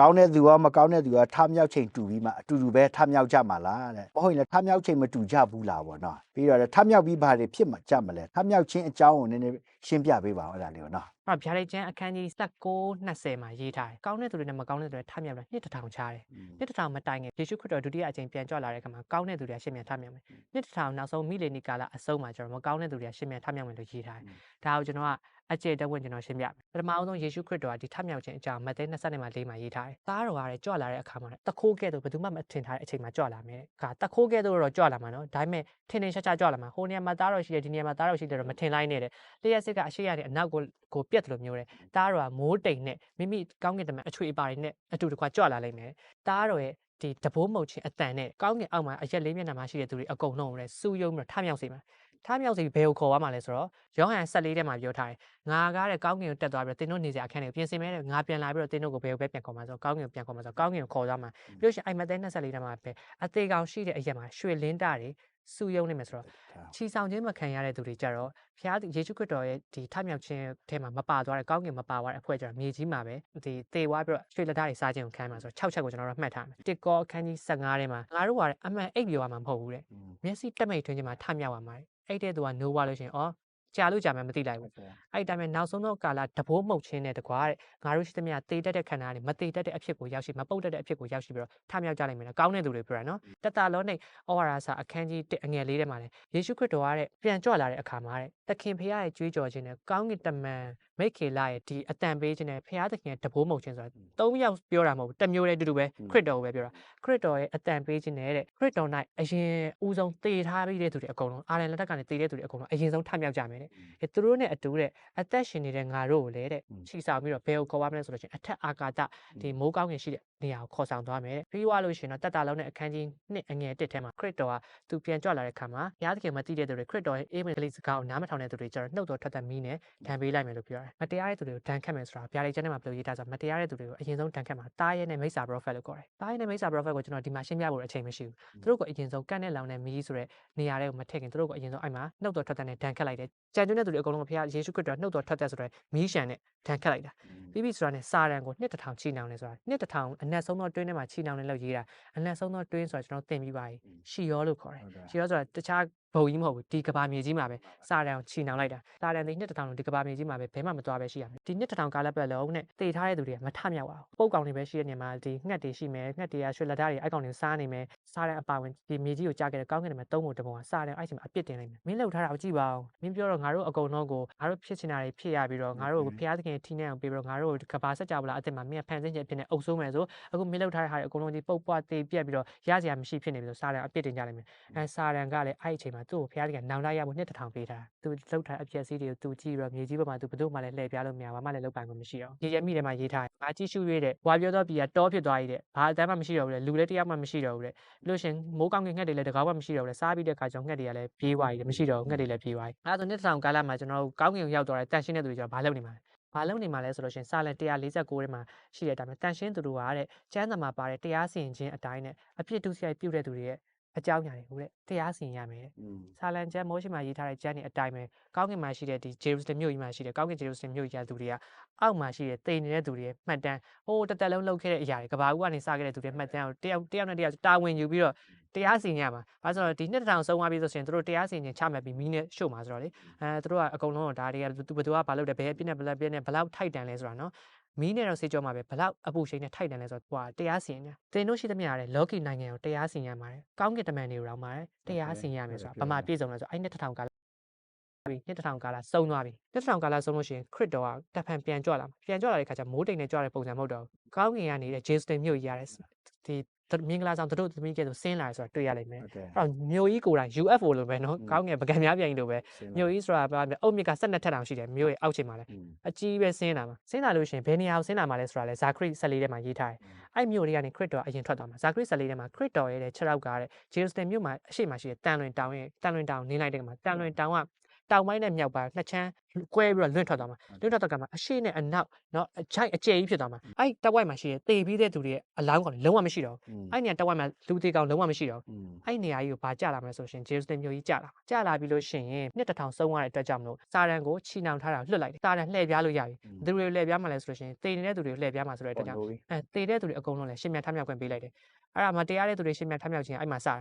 ကောင်းတဲ့သူရောမကောင်းတဲ့သူရောထမြောက်ချိန်တူပြီးမှအတူတူပဲထမြောက်ကြမှာလားတဲ့မဟုတ်ရင်လည်းထမြောက်ချိန်မတူကြဘူးလားပေါ့နော်ပြီးတော့လည်းထမြောက်ပြီးဘာတွေဖြစ်မှကြမလဲထမြောက်ခြင်းအကြောင်းကိုနည်းနည်းရှင်းပြပေးပါဦးအဲ့ဒါလေးပေါ့နော်အဲ့တော့ဗျာဒိတ်ကျမ်းအခန်းကြီး19 20မှာရေးထားတယ်ကောင်းတဲ့သူတွေနဲ့မကောင်းတဲ့သူတွေထမြောက်တာနှစ်တစ်ထောင်ချားတယ်နှစ်တစ်ထောင်မတိုင်ခင်ယေရှုခရစ်တော်ဒုတိယအကြိမ်ပြန်ကြွလာတဲ့အခါမှာကောင်းတဲ့သူတွေကရှင်းမြန်ထမြောက်မယ်နှစ်တစ်ထောင်နောက်ဆုံးမိလေနီကာလအဆုံးမှာကျွန်တော်မကောင်းတဲ့သူတွေကရှင်းမြန်ထမြောက်မယ်လို့ရေးထားတယ်ဒါကိုကျွန်တော်က အကျေတဝင့်ကျွန်တော်ရှင်းပြမယ်ပထမအောင်ဆုံးယေရှုခရစ်တော်ကဒီထမြောက်ခြင်းအကြောင်းမဿဲ20မှာ၄မှာရေးထားတယ်သားတော်ကလည်းကြွလာတဲ့အခါမှာတခိုးကဲ့သို့ဘယ်သူမှမထင်ထားတဲ့အချိန်မှာကြွလာမယ်ခါတခိုးကဲ့သို့တော့ကြွလာမှာနော်ဒါပေမဲ့ထင်ထင်ရှားရှားကြွလာမှာဟိုနေရာမှာသားတော်ရှိတယ်ဒီနေရာမှာသားတော်ရှိတယ်တော့မထင်လိုက်နဲ့တဲ့လျှက်စစ်ကအရှိရတဲ့အနောက်ကိုကိုပြက်တယ်လို့မျိုးတယ်တားတော်ကမိုးတိမ်နဲ့မိမိကောင်းကင်တမန်အချွေအပါတွေနဲ့အတူတကွကြွလာလိုက်မယ်။တားတော်ရဲ့ဒီတဘိုးမုတ်ချင်းအတန်နဲ့ကောင်းကင်အောက်မှာအရက်လေးမျက်နှာမှာရှိတဲ့သူတွေအကုန်လုံးကိုလည်းစူးယုံပြီးတော့ထမြောက်စေမှာ။ ထမြောက်စေပြီးဘယ်ကိုခေါ်သွားမှာလဲဆိုတော့ယောဟန်14ထဲမှာပြောထားတယ်။ငါကားတဲ့ကောင်းကင်ကိုတက်သွားပြီးတော့တင်းတို့နေစရာအခန်းတွေကိုပြင်ဆင်မဲတဲ့ငါပြန်လာပြီးတော့တင်းတို့ကိုဘယ်ကိုပဲပြန်ခေါ်မှာဆိုတော့ကောင်းကင်ကိုပြန်ခေါ်မှာဆိုတော့ကောင်းကင်ကိုခေါ်သွားမှာ။ပြီးလို့ရှိရင်အိမ်မက်တဲ24ထဲမှာပဲအသေးကောင်ရှိတဲ့အရက်မှာရွှေလင်းတာတွေ စူးယုံနေမယ်ဆိုတော့ချီဆောင်ခြင်းမခံရတဲ့သူတွေကြတော့ဖျားယေရှုခရစ်တော်ရဲ့ဒီထမြောက်ခြင်းထဲမှာမပါသွားတဲ့ကောင်းကင်မပါသွားတဲ့အဖွဲ့ကြတော့မြေကြီးမှာပဲဒီတေဝါပြီးတော့ရွှေလက်ဓာတ်တွေစားခြင်းကိုခံမှာဆိုတော့6ချက်ကိုကျွန်တော်တို့မှတ်ထားမယ်တစ်ကောအခန်းကြီး15ထဲမှာငါတို့ကအမှန်အိပ်ပြောရမှာမဟုတ်ဘူးတဲ့မျက်စိတက်မိတ်ထွင်းခြင်းမှာထမြောက်ရမှာတဲ့အဲ့တဲ့သူက no ဝါလို့ရှရင်ဩ ကြာလို့ကြာမှမသိလိုက်ဘူးအဲ့ဒီတိုင်းပဲနောက်ဆုံးတော့ကာလတဘိုးမှုတ်ခြင်းနဲ့တကွာတဲ့ငါတို့ရှိသမျှတေတက်တဲ့ခန္ဓာတွေမတေတက်တဲ့အဖြစ်ကိုရောက်ရှိမပုတ်တက်တဲ့အဖြစ်ကိုရောက်ရှိပြီးတော့ထမြောက်ကြနိုင်မယ်နော်ကောင်းတဲ့သူတွေပြောတာနော်တတလောနဲ့ဩဝါဒစာအခန်းကြီး1အငယ်လေးထဲမှာလည်းယေရှုခရစ်တော်ကတဲ့ပြန်ကြွလာတဲ့အခါမှာတဲ့သခင်ဖခင်ရဲ့ကြွေးကြော်ခြင်းနဲ့ကောင်းကင်တမန် မိတ်ခေလာရဲ့ဒီအတန်ပေးခြင်းနဲ့ဖခင်သခင်ရဲ့တဘိုးမုတ်ခြင်းဆိုတာသုံးယောက်ပြောတာမဟုတ်ဘူးတစ်မျိုးတည်းအတူတူပဲခရစ်တော်ကိုပဲပြောတာခရစ်တော်ရဲ့အတန်ပေးခြင်းနဲ့တဲ့ခရစ်တော်၌အရင်ဦးဆုံးတည်ထားပြီးတဲ့သူတွေအကုန်လုံးအာရန်လက်ထက်ကနေတည်တဲ့သူတွေအကုန်လုံးအရင်ဆုံးထမြောက်ကြမယ်တဲ့အဲသူတို့နဲ့အတူတဲ့အသက်ရှင်နေတဲ့ငါတို့ကိုလည်းတဲ့ချီဆောင်ပြီးတော့ဘယ်ကိုခေါ်ပါမလဲဆိုလို့ရှိရင်အထက်အာကာသဒီမိုးကောင်းကင်ရှိတဲ့နေရာကိုခေါ်ဆောင်သွားမယ်တဲ့ပြီးသွားလို့ရှိရင်တော့တက်တာလုံးနဲ့အခန်းကြီးနှစ်အငယ်တစ်ထဲမှာခရစ်တော်ကသူပြန်ကြွလာတဲ့ခါမှာဘုရားသခင်မသိတဲ့သူတွေခရစ်တော်ရဲ့အေးမင်္ဂလိစကားကိုနားမထောင်တဲ့သူတွေကျတော့နှုတ်တော်ထွက်သက်မီးနဲ့ဒဏ်ပေးလိုက်မယ်လို့ပြောတယ်။မတရားတဲ့သူတွေကိုဒဏ်ခတ်မယ်ဆိုတာဘုရားရဲ့ကျမ်းထဲမှာပြောရေးထားဆိုမတရားတဲ့သူတွေကိုအရင်ဆုံးဒဏ်ခတ်မှာတားရဲနဲ့မိစ္ဆာ prophet လို့ခေါ်တယ်။တားရဲနဲ့မိစ္ဆာ prophet ကိုကျွန်တော်ဒီမှာရှင်းပြဖို့အချိန်မရှိဘူး။သူတို့ကိုအရင်ဆုံးကန့်နဲ့လောင်တဲ့မီးဆိုတဲ့နေရာတွေကိုမထည့်ခင်သူတို့ကိုအရင်ဆုံးအဲ့မှာနှုတ်တော်ထွက်သက်နဲ့ဒဏ်ခတ်လိုက်တယ်။ကြံကျွန်းတဲ့သူတွေအကုန်လုံးကဘုရားယေရှုခရစ်တော်နှုတ်တော်ထွက်သက်ဆိုတဲ့မီးရှံနဲ့ဒဏ်ခတ်လိုက်တာ။ပြီးပြီဆိုတာနဲ့စာရန်ကိုနှစ်တစ်ထောင်ချီနှောင်နေဆိုတာနှစ်တစ်ထောင်အနက်ဆုံးသောတွင်းထဲမှာချီနှောင်နေလို့ရေးတာအနက်ဆုံးသောတွင်းဆိုတာကျွန်တော်သင်ပြီးပါပြီ။ရှီယောလို့ခေါ်တယ်။ရှီရောဆိုတာတခြား ဘုံကြီးမဟုတ်ဘူးဒီကဘာမြေကြီးမှာပဲစာတန်ကိုချီနှောင်လိုက်တာစာတန်ဒီနှစ်တစ်ထောင်လုံးဒီကဘာမြေကြီးမှာပဲဘဲမှမသွားပဲရှိရမယ်ဒီနှစ်တစ်ထောင်ကာလပတ်လုံးနဲ့တည်ထားတဲ့သူတွေကမထမြောက်ပါဘူးပုတ်ကောင်တွေပဲရှိတဲ့နေရာမှာဒီငှက်တွေရှိမယ်ငှက်တွေကရွှေလက်ဓာတ်တွေအိုက်ကောင်တွေစားနေမယ်စာတန်အပါဝင်ဒီမြေကြီးကိုကြားခဲ့တဲ့ကောင်းကင်တွေမှာသုံးဖို့တပုံကစာတန်အိုက်ချင်မှာအပြစ်တင်လိုက်မယ်မင်းလှုပ်ထားတာကိုကြည့်ပါဦးမင်းပြောတော့ငါတို့အကုန်လုံးကိုငါတို့ဖြစ်ချင်တာတွေဖြစ်ရပြီးတော့ငါတို့ကိုဖျားသခင်ထိနေအောင်ပေးပြီးတော့ငါတို့ကဘာဆက်ကြဗလားအစ်စ်မှာမင်းဖန်ဆင်းချက်ဖြစ်နေအုပ်ဆုံးမယ်ဆိုအခုမင်းလှုပ်ထားတဲ့ဟာတွေအကုန်လုံးဒီပုတ်ပွားတေးပြက်ပြီးတော့ရစရာမရှိဖြစ်နေပြီဆိုစာတန်အပြစ်တင်ကြလိမ့်မယ်အဲစာရန်ကလည်းအဲ့ဒီအချိန်မှာသူ့ကိုဖျားတကယ်နောင်တရဖို့နှစ်တစ်ထောင်ပေးထားတာသူလှုပ်ထားတဲ့အပြက်စီးတွေကိုသူကြည့်ပြီးတော့မြေကြီးပေါ်မှာသူဘယ်သူမှလည်းလှည့်ပြားလို့မရဘာမှလည်းလုပ်ပိုင်ခွင့်မရှိအောင်ရေရမိထဲမှာရေးထားတယ်ငါကြည့်ရှုရတဲ့ဝါပြောတော့ပြည်ကတောဖြစ်သွားရတဲ့ဘာအတမ်းမှမရှိတော့ဘူးလေလူလည်းတစ်ယောက်မှမရှိတော့ဘူးလေပြီးလို့ရှရင်မိုးကောင်းကင်ငှက်တွေလည်းတကောက်မှမရှိတော့ဘူးလေစားပြီးတဲ့ခါကျတော့ငှက်တွေကလည်းပြေးသွားပြီမရှိတော့ဘူးငှက်တွေလည်းပြေးသွားပြီအဲဒါဆိုနှစ်တစ်ထောင်ကာလမှာကျွန်တော်တို့ကောင်းကင်ကိုရောက်သွားတဲ့တန်ရှင်းတဲ့သူတွေကျတော့ဘာလုပ်နေမှာလဲဘာလုပ်နေမှာလဲဆိုလို့ရှရင်စာလန်149ထဲမှာရှိတဲ့အတိုင်းပဲတန်ရှင်းသူတို့ကတဲ့ကျမ်းစာမှာပါတဲ့တရားစီရင်ခြင်းအတိုင်းနဲ့အပြစ်ဒုစရိုက်ပြုတဲ့သူတွေရဲ့ အကြောင်းအရာတွေကိုတဲ့တရားစီရင်ရမယ်တဲ့ဆာလန်ကျမ်းမိုးရှိမှာရေးထားတဲ့ကျမ်းတွေအတိုင်းပဲကောင်းကင်မှာရှိတဲ့ဒီဂျေရုဆလင်မြို့ကြီးမှာရှိတဲ့ကောင်းကင်ဂျေရုဆလင်မြို့ကြီးကသူတွေကအောက်မှာရှိတဲ့တိမ်နေတဲ့သူတွေရဲ့မှတ်တမ်းဟိုးတစ်သက်လုံးလုပ်ခဲ့တဲ့အရာတွေကဘာဦးကနေစခဲ့တဲ့သူတွေမှတ်တမ်းကိုတယောက်တယောက်နဲ့တယောက်တာဝန်ယူပြီးတော့တရားစီရင်ရမှာ။ဘာလို့ဆိုတော့ဒီနှစ်တစ်ထောင်ဆုံးသွားပြီဆိုရင်တို့တရားစီရင်ချမှတ်ပြီးမီးနဲ့ရှို့မှာဆိုတော့လေအဲတို့ကအကုန်လုံးဒါတွေကသူဘသူကဘာလုပ်တယ်ဘယ်အပြစ်နဲ့ဘယ်လက်ပြစ်နဲ့ဘလောက်ထိုက်တန်လဲဆိုတာနော် မီးနဲ့တော့စေကြောမှာပဲဘလောက်အပူရှိန်နဲ့ထိုက်တန်လဲဆိုတော့ဟိုတရားစီရင်တယ်။တင်တို့ရှိသမျှရတယ်လော်ကီနိုင်ငံကိုတရားစီရင်ရမှာတယ်။ကောင်းကင်တမန်တွေကိုတော့မှာတရားစီရင်ရမယ်ဆိုတာဗမာပြည်စုံလဲဆိုအဲ့နှစ်တစ်ထောင်ကပြီနှစ်တစ်ထောင်ကာလစုံသွားပြီနှစ်တစ်ထောင်ကာလစုံလို့ရှိရင်ခရစ်တော်ကတပ်ဖန်ပြန်ကြွလာမှာပြန်ကြွလာတဲ့ခါကျမိုးတိမ်နဲ့ကြွတဲ့ပုံစံမဟုတ်တော့ဘူးကောင်းကင်ကနေတဲ့ဂျေစတင်မြို့ကြီးရတဲ့ဒီ မင်္ဂလာဆောင်တို့သမီးကဲဆိုဆင်းလာရဆိုတာတွေ့ရလိမ့်မယ်အဲ့တော့မြို့ကြီးကိုယ်တိုင် UFO လိုပဲနော်ကောင်းကင်ပကံများပြန်ကြီးလိုပဲမြို့ကြီးဆိုတာဘာလဲအုတ်မြစ်က12ထပ်တောင်ရှိတယ်မြို့ရဲ့အောက်ခြေမှာလဲအကြီးပဲဆင်းလာမှာဆင်းလာလို့ရှိရင်ဘယ်နေရာကိုဆင်းလာမှာလဲဆိုတာလဲဇာခရစ်14ထဲမှာရေးထားတယ်အဲ့မြို့တွေကနေခရစ်တော်အရင်ထွက်သွားမှာဇာခရစ်14ထဲမှာခရစ်တော်ရဲ့ခြေထောက်ကတဲ့ဂျေရုဆလင်မြို့မှာအရှိမရှိတဲ့တန်လွင်တောင်ရဲ့တန်လွင်တောင်နင်းလိုက်တဲ့ကမှာတန်လွင်တောင်ကတောင်ပိုင်းနဲ့မြောက်ပိုင်းနှစ်ချမ်းကွဲပြီးတော့လွင့်ထွက်သွားမှာလွင့်ထွက်သွားကမှအရှိနဲ့အနောက်เนาะအချိုက်အကျယ်ကြီးဖြစ်သွားမှာအဲ့တက်ဝိုက်မှာရှိတဲ့တေပြီးတဲ့သူတွေရဲ့အလောင်းကောင်တွေလုံးဝမရှိတော့ဘူးအဲ့နေရာတက်ဝိုက်မှာလူသေးကောင်လုံးဝမရှိတော့ဘူး အဲ့နေရာကြီးကိုဘာကြလာမလဲဆိုရှင်ဂျေရုဆလင်မြို့ကြီးကြလာမှာကြလာပြီးလို့ရှိရင်နှစ်တစ်ထောင်ဆုံးသွားတဲ့အတွက်ကြောင့်မလို့စာရန်ကိုချီနှောင်ထားတာလွတ်လိုက်တယ်စာရန်လှည့်ပြားလို့ရပြီဘယ်သူတွေကိုလှည့်ပြားမှလဲဆိုလို့ရှိရင်တေနေတဲ့သူတွေကိုလှည့်ပြားမှာဆိုတဲ့အတွက်ကြောင့်အဲတေတဲ့သူတွေအကုန်လုံးလည်းရှင်းမြတ်ထမြောက်ခွင့်ပေးလိုက်တယ်အဲ့ဒါမှတရားတဲ့သူတွေရှင်းမြတ်ထမြောက်ခြင်းအဲ့မှာစတာ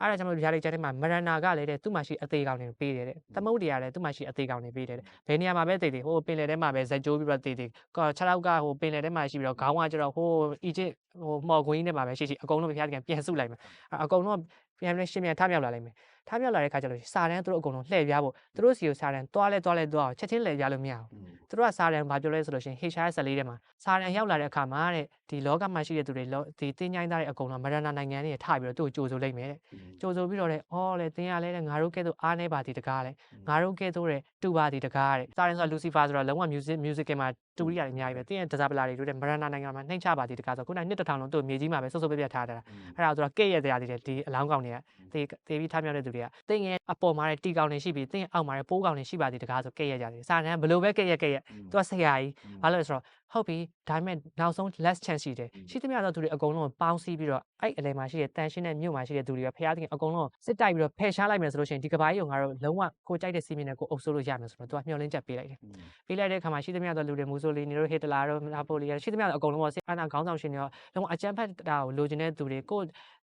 အဲ့ဒါကြောင့်မလို့ဓာတ်လေးကျတဲ့မှာမရဏာကလည်းတဲ့သူ့မှာရှိအသေးကောင်တွေပေးတယ်တဲ့သမုတ်တရားလည်းသူ့မှာရှိအသေးကောင်တွေပေးတယ်တဲ့ ဘယ်နေရာမှာပဲတေတေဟိုပင်လယ်ထဲမှာပဲဇက်ကျိုးပြီးတော့တေတေကော6လောက်ကဟိုပင်လယ်ထဲမှာရှိပြီးတော့ခေါင်းကကျတော့ဟိုအီဂျစ်ဟိုမော်ကွင်းထဲမှာပဲရှိရှိအကုန်လုံးဘုရားတကယ်ပြန်စုလိုက်မယ်အကုန်လုံးပြန်ပြန်ရှင်းမြတ်ထမြောက်လာလိမ့်မယ်ထမြောက်လာတဲ့ခါကျလို့စာတန်းသူတို့အကုန်လုံးလှည့်ပြားဖို့သူတို့စီကိုစာတန်းတွားလဲတွားလဲတွားအောင်ချက်ချင်းလှည့်ပြားလို့မရဘူးသူတို့ကစာရန်ဘာပြောလဲဆိုလို့ရှိရင်ဟေရှား14ထဲမှာစာရန်ရောက်လာတဲ့အခါမှာတဲ့ ဒီလောကမှာရှိတဲ့သူတွေလောဒီတင်းញိုင်းသားတွေအကုန်လုံးမရဏနိုင်ငံတွေထပြီးတော့သူ့ကိုကြိုဆိုလိုက်မယ်တဲ့ကြိုဆိုပြီးတော့တဲ့အော်လေတင်းရလဲတဲ့ငါတို့ကဲတော့အားနေပါသည်တကားလေငါတို့ကဲတော့တဲ့တူပါသည်တကားတဲ့စာရန်ဆိုတာလူစီဖာဆိုတော့လုံးဝ music music မှာတူရီရတယ်အများကြီးပဲတင်းရဒဇပလာတွေတို့တဲ့မရဏနိုင်ငံမှာနှိမ့်ချပါသည်တကားဆိုခုနကနှစ်တစ်ထောင်လုံးသူ့မြေကြီးမှာပဲဆုပ်ဆုပ်ပြပြထားတာအဲ့ဒါဆိုတော့ကဲ့ရဲ့တရားတွေဒီအလောင်းကောင်တွေကတေးတေးပြီးထားမြောက်တဲ့သူတွေကတင်းရဲ့အပေါ်မှာတဲ့တီကောင်တွေရှိပြီးတင်းအောက်မှာတဲ့ပိုးကောင်တွေရှိပါသည်တကားဆိုကဲ့ရဲ့ကြတယ်စာရန်ဘလို့ပဲကဲ့ရဲ့ကဲ့ရဲ့သူကဆရာကြီးဘာလို့လဲဆိုတော့ ဟုတ်ပြီဒါပေမဲ့နောက်ဆုံး last chance ရှိတယ်ရှိသမျှသောသူတွေအကုန်လုံးကိုပေါင်းစည်းပြီးတော့အဲ့အလဲမှာရှိတဲ့တန်ရှင်းတဲ့မြို့မှာရှိတဲ့သူတွေကဖျားသခင်အကုန်လုံးစစ်တိုက်ပြီးတော့ဖယ်ရှားလိုက်မယ်ဆိုလို့ရှိရင်ဒီကဘာကြီးကိုငါတို့လုံးဝကိုကြိုက်တဲ့စီးမင်းနဲ့ကိုအုပ်စိုးလို့ရမယ်ဆိုတော့သူကမျှော်လင့်ချက်ပေးလိုက်တယ်ပေးလိုက်တဲ့အခါမှာရှိသမျှသောလူတွေမူဆိုလီနီတို့ဟစ်တလာတို့နာပိုလီရှိသမျှသောအကုန်လုံးကစစ်အာဏာခေါင်းဆောင်ရှင်တွေရောလုံးဝအကြမ်းဖက်တာကိုလိုချင်တဲ့သူတွေကို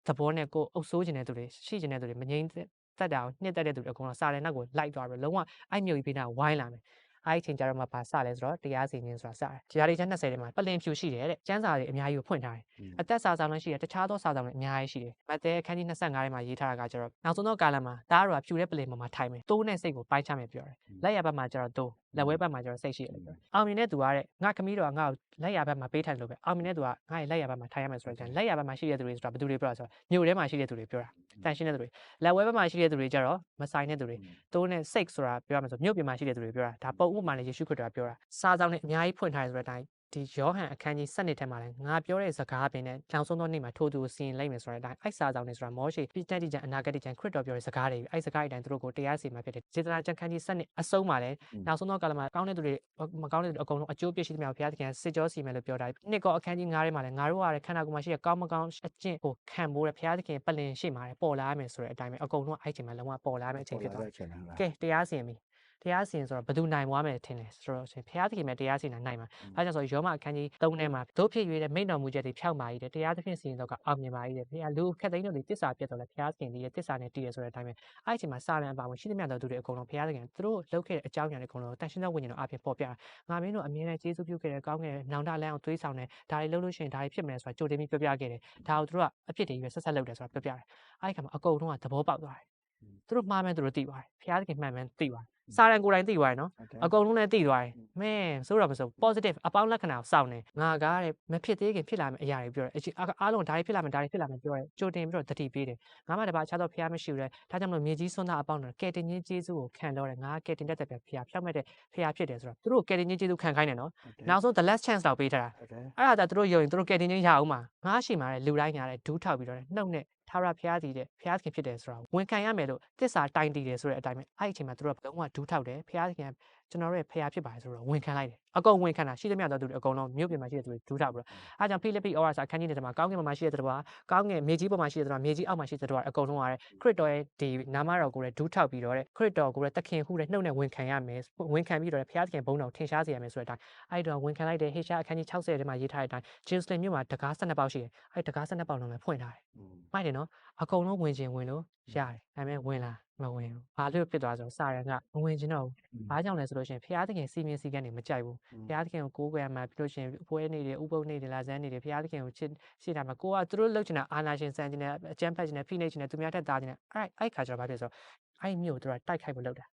သဘောနဲ့ကိုအုပ်စိုးချင်တဲ့သူတွေရှိချင်တဲ့သူတွေမငြိမ်းသက်တာကိုနှစ်သက်တဲ့သူတွေအကုန်လုံးစာရတဲ့နောက်ကိုလိုက်သွားပြီးလုံးဝအဲ့မြို့ကြီးပေးတာဝိုင်းလာမယ် အဲ့ဒီအချိန်ကျတော့မှဘာစလဲဆိုတော့တရားစီရင်ဆိုတာစတယ်။တရားလေးချမ်း20ထဲမှာပလင်ဖြူရှိတယ်တဲ့။ကျမ်းစာတွေအများကြီးကိုဖွင့်ထားတယ်။အသက်စာဆောင်လည်းရှိတယ်။တခြားသောစာဆောင်လည်းအများကြီးရှိတယ်။မဿဲအခန်းကြီး25ထဲမှာရေးထားတာကကျတော့နောက်ဆုံးသောကာလမှာတားတော်ကဖြူတဲ့ပလင်ပေါ်မှာထိုင်မယ်။တိုးနဲ့စိတ်ကိုပိုင်းခြားမယ်ပြောတယ်။လက်ရဘက်မှာကျတော့တိုး လက်ဝဲဘက်မှာကျတော့စိတ်ရှိတယ်လို့ပြောတယ်။အောင်မြင်တဲ့သူကတဲ့ငါခမီးတော်ကငါ့ကိုလက်ရဘက်မှာပေးထိုင်လို့ပဲအောင်မြင်တဲ့သူကငါ့ရဲ့လက်ရဘက်မှာထိုင်ရမယ်ဆိုတော့ကျန်လက်ရဘက်မှာရှိတဲ့သူတွေဆိုတာဘယ်သူတွေပြောတာဆိုတော့မြို့ထဲမှာရှိတဲ့သူတွေပြောတာ။တန်ရှင်းတဲ့သူတွေလက်ဝဲဘက်မှာရှိတဲ့သူတွေကျတော့မဆိုင်တဲ့သူတွေတိုးနဲ့စိတ်ဆိုတာပြောရမယ်ဆိုမြို့ပြင်မှာရှိတဲ့သူတွေပြောတာဒါပုံဥပမာနဲ့ယေရှုခရစ်တော်ကပြောတာစာဆောင်နဲ့အများကြီးဖွင့်ထားတယ်ဆိုတဲ့အတိုင်း ဒီယောဟန်အခန်းကြီး7ထဲမှာလည်းငါပြောတဲ့စကားပင်နဲ့နောက်ဆုံးသောနေ့မှာထိုးသူကိုစီရင်လိုက်မယ်ဆိုတဲ့အတိုင်းအဲ့စာဆောင်နဲ့ဆိုတာမောရှေပြည့်တဲ့ကြံအနာဂတ်ကြံခရစ်တော်ပြောတဲ့စကားတွေအဲ့စကားအတိုင်းသူတို့ကိုတရားစီရင်မှာဖြစ်တယ်စေတနာကြံခန်းကြီး7အဆုံးမှာလည်းနောက်ဆုံးသောကာလမှာကောင်းတဲ့သူတွေမကောင်းတဲ့သူတွေအကုန်လုံးအကျိုးပြည့်ရှိသမျှဘုရားသခင်စစ်ကြောစီမယ်လို့ပြောတာနှစ်ကောအခန်းကြီး9ထဲမှာလည်းငါတို့ကခန္ဓာကိုယ်မှာရှိတဲ့ကောင်းမကောင်းအကျင့်ကိုခံဖို့တဲ့ဘုရားသခင်ပလင်ရှိမှာပေါ်လာမယ်ဆိုတဲ့အတိုင်းပဲအကုန်လုံးအဲ့ချိန်မှာလုံးဝပေါ်လာမယ်အချိန်ဖြစ်သွားတယ်ကဲတရားစီရင်ပြီ တရားစီရင်ဆိုတော့ဘယ်သူနိုင်သွားမယ်ထင်လဲဆိုတော့ရှင်ဘုရားသခင်ပဲတရားစီရင်နိုင်မှာအဲဒါကြောင့်ဆိုရောမအခန်းကြီး3ထဲမှာတို့ဖြစ်၍တဲ့မိန့်တော်မူချက်တွေဖြောက်မာကြီးတဲ့တရားသခင်စီရင်တော့ကအောင်မြင်ပါကြီးတဲ့ဘုရားလူခက်သိန်းတို့တွေတစ္ဆာပြတ်တော့လဲဘုရားသခင်ဒီရဲ့တစ္ဆာနဲ့တည်ရဆိုတဲ့အတိုင်းပဲအဲ့ဒီအချိန်မှာစာရန်ပါဝင်ရှိသမျှသောသူတွေအကုန်လုံးဘုရားသခင်သူတို့လုပ်ခဲ့တဲ့အကြောင်းအရာတွေအကုန်လုံးတန်ရှင်းသောဝိညာဉ်တော်အပြင်ပေါ်ပြငါမင်းတို့အမြဲတမ်းကျေးဇူးပြုခဲ့တဲ့ကောင်းခဲ့တဲ့နောင်တလန်းအောင်သွေးဆောင်တဲ့ဒါတွေလုပ်လို့ရှိရင်ဒါတွေဖြစ်မယ်ဆိုတာကြိုတင်ပြီးပြောပြခဲ့တယ်ဒါကိုသူတို့ကအဖြစ်တွေပဲဆက်ဆက်လုပ်တယ်ဆိုတာပြောပြတယ်အဲ့ဒီခါမှာအကုန်လုံးကသဘောပေါက်သွားတယ် သူတို့မှားမှန်းသူတို့သိပါတယ်ဘုရားသခင်မှန်မှန်သိပါတယ်စာရန်ကိုယ်တိုင်သိသွားတယ်နော်အကုန်လုံးလည်းသိသွားတယ်။မင်းဆိုတော့မဆို positive အပေါင်းလက္ခဏာကိုစောင့်နေငါကားတဲ့မဖြစ်သေးခင်ဖြစ်လာမယ့်အရာတွေပြောတယ်အချင်းအားလုံးဒါတွေဖြစ်လာမယ်ဒါတွေဖြစ်လာမယ်ပြောတယ်ကြိုတင်ပြီးတော့တတိပေးတယ်ငါမှတပါအခြားသောဖျားမရှိဘူးလေဒါကြောင့်မလို့မြေကြီးစွန်းသားအပေါင်းတော်ကယ်တင်ခြင်းကျေးဇူးကိုခံတော့တယ်ငါကယ်တင်တတ်တဲ့ဖျားဖြောက်မဲ့တဲ့ဖျားဖြစ်တယ်ဆိုတော့သူတို့ကယ်တင်ခြင်းကျေးဇူးခံခိုင်းတယ်နော်နောက်ဆုံး the last chance တော့ပေးထားတာအဲ့ဒါသူတို့ယုံရင်သူတို့ကယ်တင်ခြင်းရအောင်မှာငါရှိမှာတဲ့လူတိုင်းညာတဲ့ဒူးထောက်ပြီးတော့နှုတ်နဲ့ ထာဝရဘုရားတည်တဲ့ဘုရားသခင်ဖြစ်တယ်ဆိုတာဝန်ခံရမယ်လို့တစ္ဆာတိုင်တည်တယ်ဆိုတဲ့အတိုင်းပဲအဲ့ဒီအချိန်မှာသူတို့ကလုံးဝဒူးထောက်တယ်ဘုရားသခင် ကျွန်တော်တို့ရဲ့ဖခင်ဖြစ်ပါတယ်ဆိုတော့ဝန်ခံလိုက်တယ်အကုန်ဝန်ခံတာရှိသမျှသောသူတွေအကုန်လုံးမြို့ပြင်မှာရှိတဲ့သူတွေဒူးထောက်ပြီးတော့အားကြောင့်ဖိလိပ္ပိဩဝါစာအခန်းကြီးထဲမှာကောင်းကင်ဘုံမှာရှိတဲ့သူတွေကကောင်းကင်မြေကြီးပေါ်မှာရှိတဲ့သူတွေကမြေကြီးအောက်မှာရှိတဲ့သူတွေအကုန်လုံးကခရစ်တော်ရဲ့ဒီနာမတော်ကိုလည်းဒူးထောက်ပြီးတော့ခရစ်တော်ကိုလည်းတခင်ဟုတဲ့နှုတ်နဲ့ဝန်ခံရမယ်ဝန်ခံပြီးတော့ဘုရားသခင်ဘုန်းတော်ထင်ရှားစေရမယ်ဆိုတဲ့အတိုင်းအဲ့တော့ဝန်ခံလိုက်တဲ့ဟေရှာအခန်းကြီး60ထဲမှာရေးထားတဲ့အတိုင်းဂျေရုဆလင်မြို့မှာတကား12ပေါက်ရှိတယ်အဲ့တကား12ပေါက်လုံးလည်းဖွင့်ထားတယ်မိုက်တယ်နော်အကုန်လုံးဝင်ခြင်းဝင်လို့ရတယ်ဒါပေမဲ့ဝင်လာမဝင်ဘူးဘာလို့ဖြစ်သွားဆိုတော့စာရန်ကမဝင်ခြင်းတော့ဘူးဘာကြောင့်လဲဆိုလို့ရှိရင်ဘုရားသခင်စီမင်းစည်းကမ်းတွေမကြိုက်ဘူးဘုရားသခင်ကိုကိုးကွယ်မှပြီးလို့ရှိရင်ပွဲနေတယ်ဥပုပ်နေတယ်လာဇန်းနေတယ်ဘုရားသခင်ကိုချစ်ရှင်းတာမှာကိုကသူတို့လုပ်ချင်တာအာနာရှင်စံချင်တယ်အကျန်းဖက်ချင်တယ်ဖိနှိပ်ချင်တယ်သူများထက်သားချင်တယ်အဲ့အဲ့ခါကျတော့ဘာဖြစ်ဆို တော့အဲ့မြို့သူကတိုက်ခိုက်ဖို့လုပ်တာ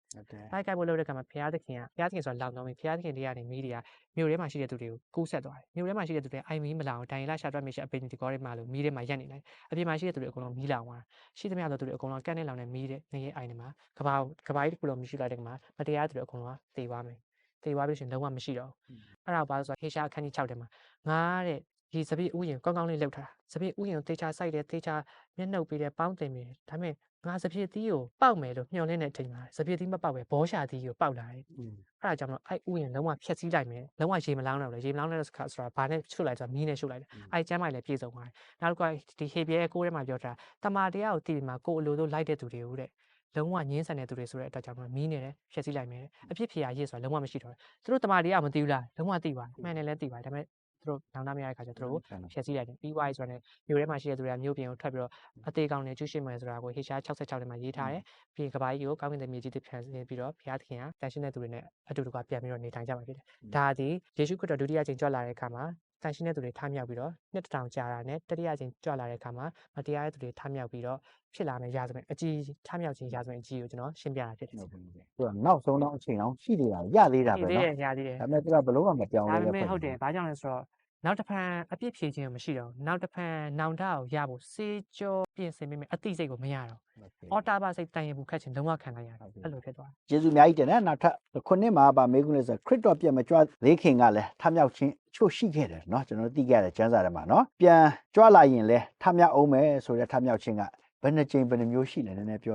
တိုက်ခိုက်ဖို့လုပ်တဲ့ကံမှာဘုရားသခင်ကဘုရားသခင်ဆိုတာလောင်တော့ပြီဘုရားသခင်တရားနေမိတွေကမြို့ထဲမှာရှိတဲ့သူတွေကိုကူးဆက်သွားတယ်မြို့ထဲမှာရှိတဲ့သူတွေအိုင်မီမလောင်ဒိုင်လာရှာတွက်မိရှိအပင်ဒီကောတွေမှာလို့မီးထဲမှာရက်နေလိုက်အပြင်မှာရှိတဲ့သူတွေအကုန်လုံးမီးလောင်သွားရှိသမျှသောသူတွေအကုန်လုံးကန့်နေလောင်နေမီးတဲ့နေရဲ့အိုင်တွေမှာကဘာကဘာကြီးတစ်ခုလုံးမရှိလိုက်တဲ့ကမှာမတရားသူတွေအကုန်လုံးကသေသွားမယ်သေသွားပြီးရှင်လုံးဝမရှိတော့အဲ့ဒါဘာလို့ဆိုတော့ဟေရှာအခန်းကြီး6ထဲမှာငါတဲ့ ဒီစပည့်ဥယျာဉ်ကောင်းကောင်းလေးလှုပ်ထားတာစပည့်ဥယျာဉ်ကိုတေချာစိုက်တယ်တေချာမျက်နှုတ်ပေးတယ်ပေါင်းတင်ပေးတယ်ဒါပေမဲ့ငါစပည့်သီးကိုပေါက်မယ်လို့မျှော်လင့်တဲ့အချိန်မှာစပည့်သီးမပေါက်ပဲဘောရှာသီးကိုပေါက်လာတယ်อืมအဲ့ဒါကြောင့်မလို့အဲ့ဥယျာဉ်လုံးဝဖျက်ဆီးလိုက်မယ်လုံးဝရေမလောင်းတော့ဘူးလေရေမလောင်းတဲ့ခါဆိုတာဘာနဲ့ချုပ်လိုက်ဆိုတာမီးနဲ့ချုပ်လိုက်တယ်အဲ့ကျမ်းမိုင်လည်းပြေဆုံးသွားတယ်နောက်တစ်ခါဒီဟေပြဲကိုယ်ထဲမှာပြောထားတမာတရားကိုတည်ပြီးမှကိုယ်အလိုလိုလိုက်တဲ့သူတွေကိုတဲ့လုံးဝငင်းဆန်တဲ့သူတွေဆိုတဲ့အတွက်ကြောင့်မလို့မီးနေတယ်ဖျက်ဆီးလိုက်မယ်အဖြစ်ဖြစ်ရရေးဆိုတာလုံးဝမရှိတော့ဘူးသူတို့တမာတရားမသိဘူးလားလုံးဝသိပါတယ်မှန်တယ်လည်းသိပါတယ်ဒါပေမဲ့ သူတို့နောင်တမရတဲ့ခါကျသူတို့ဖျက်ဆီးလိုက်တယ်ပြီးွားရေးဆိုတော့လည်းမြို့ထဲမှာရှိတဲ့သူတွေကမြို့ပြင်ကိုထွက်ပြီးတော့အသေးကောင်နဲ့ကျူးရှိမယ်ဆိုတာကိုဟေရှား66ထဲမှာရေးထားတယ်ပြီးရင်ကဘာကြီးကိုကောင်းကင်တဲ့မြေကြီးတစ်ဖြန့်ပြီးတော့ဘုရားသခင်ကတန်ရှင်းတဲ့သူတွေနဲ့အတူတကွပြန်ပြီးတော့နေထိုင်ကြမှာဖြစ်တယ်ဒါသည်ယေရှုခရစ်တော်ဒုတိယကျင့်ကြွလာတဲ့အခါမှာ ဆန်ရှင်းတဲ့သူတွေထားမြောက်ပြီးတော့နှစ်တောင်ကြာတာနဲ့တတိယအချိန်ကြွလာတဲ့အခါမှာမတရားတဲ့သူတွေထားမြောက်ပြီးတော့ဖြစ်လာမယ့်ရာဇဝင်အကြီးထားမြောက်ခြင်းရာဇဝင်အကြီးကိုကျွန်တော်ရှင်းပြတာဖြစ်တယ်။သူကနောက်ဆုံးတော့အချိန်အောင်ရှိနေတာရသေးတာပဲနော်။ရသေးတယ်ရသေးတယ်။ဒါပေမဲ့သူကဘလို့မှမပြောင်းဘူးလေ။ဒါပေမဲ့ဟုတ်တယ်။ဘာကြောင့်လဲဆိုတော့ နောက်တစ်ဖန်အပြစ်ဖြေခြင်းမရှိတော့ဘူးနောက်တစ်ဖန်နောင်တကိုရဖို့စေကြောပြင်ဆင်မိမယ်အသိစိတ်ကိုမရတော့အော်တာပါစိတ်တန်ရင်ဘူးခတ်ခြင်းလုံးဝခံလိုက်ရတယ်အဲ့လိုဖြစ်သွား ကျေးဇူးအများကြီးတင်တယ်နောက်ထပ်ခုနှစ်မှာဗာမေးခွန်းလေးဆိုခရစ်တော်ပြတ်မကြွသေးခင်ကလည်းထမြောက်ခြင်းအချို့ရှိခဲ့တယ်เนาะကျွန်တော်တို့သိခဲ့ရတယ်ကျမ်းစာထဲမှာเนาะပြန်ကြွလာရင်လည်းထမြောက်အောင်မယ်ဆိုတဲ့ထမြောက်ခြင်းကဘယ်နှကြိမ်ဘယ်နှမျိုးရှိလဲနည်းနည်းပြော